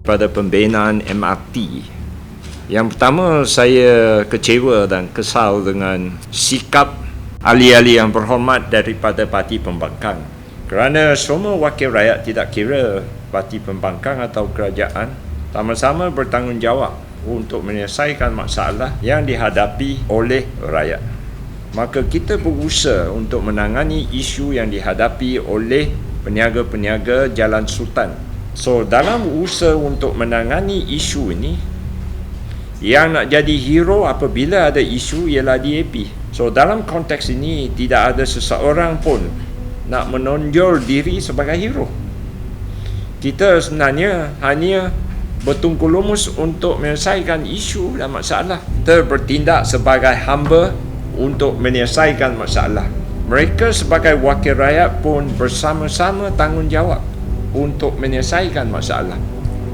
daripada pembinaan MRT. Yang pertama saya kecewa dan kesal dengan sikap ahli-ahli yang berhormat daripada parti pembangkang. Kerana semua wakil rakyat tidak kira parti pembangkang atau kerajaan sama-sama bertanggungjawab untuk menyelesaikan masalah yang dihadapi oleh rakyat. Maka kita berusaha untuk menangani isu yang dihadapi oleh peniaga-peniaga Jalan Sultan. So dalam usaha untuk menangani isu ini yang nak jadi hero apabila ada isu ialah DAP. So dalam konteks ini tidak ada seseorang pun nak menonjol diri sebagai hero. Kita sebenarnya hanya bertungku lumus untuk menyelesaikan isu dan masalah. Kita bertindak sebagai hamba untuk menyelesaikan masalah. Mereka sebagai wakil rakyat pun bersama-sama tanggungjawab untuk menyelesaikan masalah.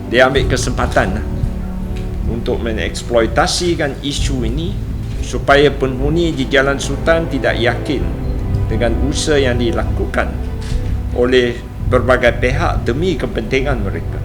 Dia ambil kesempatan lah untuk mengeksploitasikan isu ini supaya penghuni di Jalan Sultan tidak yakin dengan usaha yang dilakukan oleh berbagai pihak demi kepentingan mereka.